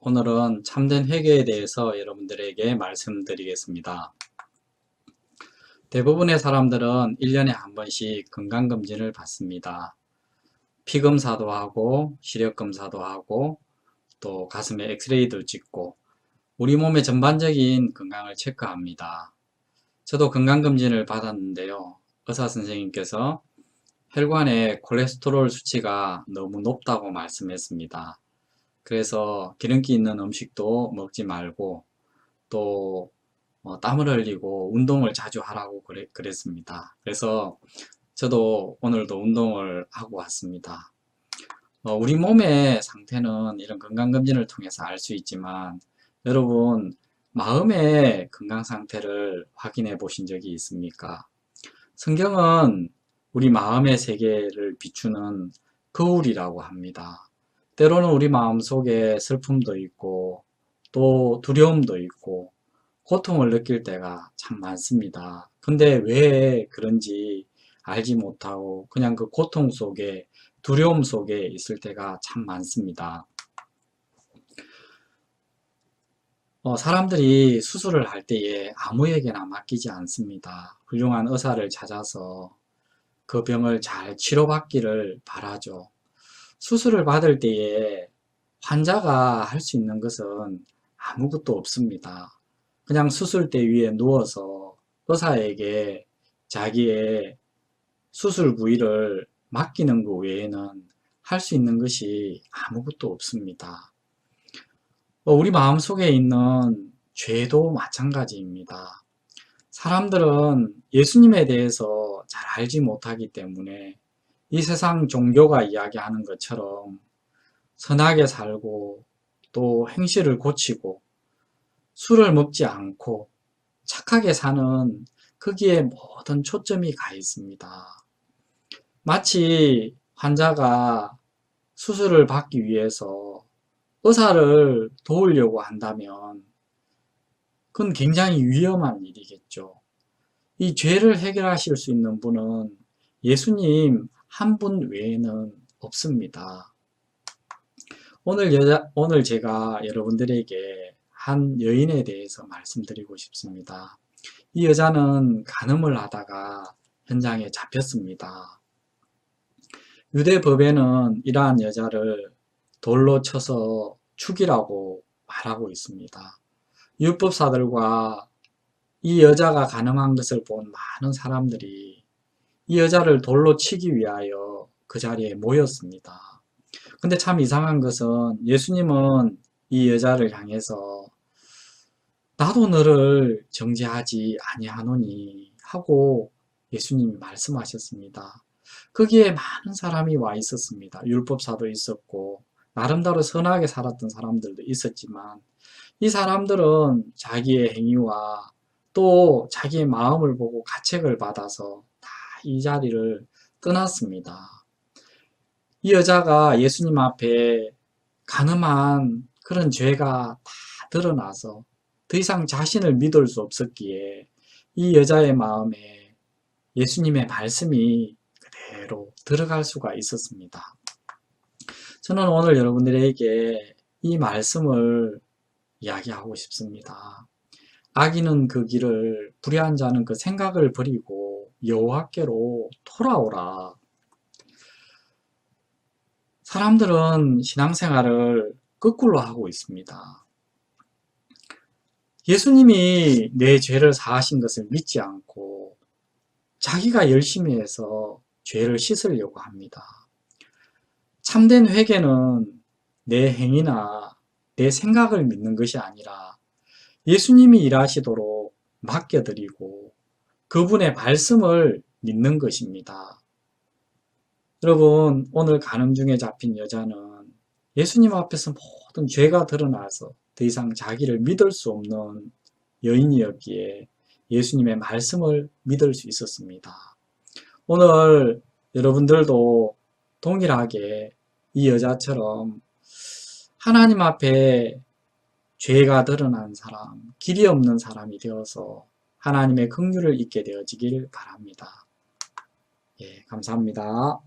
오늘은 참된 회개에 대해서 여러분들에게 말씀드리겠습니다. 대부분의 사람들은 1년에 한 번씩 건강검진을 받습니다. 피검사도 하고 시력검사도 하고 또 가슴에 엑스레이도 찍고 우리 몸의 전반적인 건강을 체크합니다. 저도 건강검진을 받았는데요. 의사 선생님께서 혈관에 콜레스테롤 수치가 너무 높다고 말씀했습니다. 그래서 기름기 있는 음식도 먹지 말고 또 어, 땀을 흘리고 운동을 자주 하라고 그래, 그랬습니다. 그래서 저도 오늘도 운동을 하고 왔습니다. 어, 우리 몸의 상태는 이런 건강검진을 통해서 알 수 있지만 여러분 마음의 건강 상태를 확인해 보신 적이 있습니까? 성경은 우리 마음의 세계를 비추는 거울이라고 합니다. 때로는 우리 마음 속에 슬픔도 있고 또 두려움도 있고 고통을 느낄 때가 참 많습니다. 근데 왜 그런지 알지 못하고 그냥 그 고통 속에 두려움 속에 있을 때가 참 많습니다. 어, 사람들이 수술을 할 때에 아무에게나 맡기지 않습니다. 훌륭한 의사를 찾아서 그 병을 잘 치료받기를 바라죠. 수술을 받을 때에 환자가 할 수 있는 것은 아무것도 없습니다. 그냥 수술대 위에 누워서 의사에게 자기의 수술 부위를 맡기는 것 외에는 할 수 있는 것이 아무것도 없습니다. 어, 우리 마음속에 있는 죄도 마찬가지입니다. 사람들은 예수님에 대해서 잘 알지 못하기 때문에 이 세상 종교가 이야기하는 것처럼 선하게 살고 또 행실을 고치고 술을 먹지 않고 착하게 사는 거기에 모든 초점이 가 있습니다. 마치 환자가 수술을 받기 위해서 의사를 도우려고 한다면 그건 굉장히 위험한 일이겠죠. 이 죄를 해결하실 수 있는 분은 예수님 한 분 외에는 없습니다. 오늘 여자, 오늘 제가 여러분들에게 한 여인에 대해서 말씀드리고 싶습니다. 이 여자는 간음을 하다가 현장에 잡혔습니다. 유대 법에는 이러한 여자를 돌로 쳐서 죽이라고 말하고 있습니다. 율법사들과 이 여자가 가늠한 것을 본 많은 사람들이 이 여자를 돌로 치기 위하여 그 자리에 모였습니다. 근데 참 이상한 것은 예수님은 이 여자를 향해서 나도 너를 정죄하지 아니하노니 하고 예수님이 말씀하셨습니다. 거기에 많은 사람이 와 있었습니다. 율법사도 있었고 나름대로 선하게 살았던 사람들도 있었지만 이 사람들은 자기의 행위와 또 자기의 마음을 보고 가책을 받아서 이 자리를 떠났습니다. 이 여자가 예수님 앞에 가늠한 그런 죄가 다 드러나서 더 이상 자신을 믿을 수 없었기에 이 여자의 마음에 예수님의 말씀이 그대로 들어갈 수가 있었습니다. 저는 오늘 여러분들에게 이 말씀을 이야기하고 싶습니다. 악인은 그 길을 불의한 자는 그 생각을 버리고 여호와께로 돌아오라. 사람들은 신앙생활을 거꾸로 하고 있습니다. 예수님이 내 죄를 사하신 것을 믿지 않고 자기가 열심히 해서 죄를 씻으려고 합니다. 참된 회개는 내 행위나 내 생각을 믿는 것이 아니라 예수님이 일하시도록 맡겨드리고 그분의 말씀을 믿는 것입니다. 여러분, 오늘 가늠 중에 잡힌 여자는 예수님 앞에서 모든 죄가 드러나서 더 이상 자기를 믿을 수 없는 여인이었기에 예수님의 말씀을 믿을 수 있었습니다. 오늘 여러분들도 동일하게 이 여자처럼 하나님 앞에 죄가 드러난 사람, 길이 없는 사람이 되어서 하나님의 긍휼을 잊게 되어지길 바랍니다. 예, 감사합니다.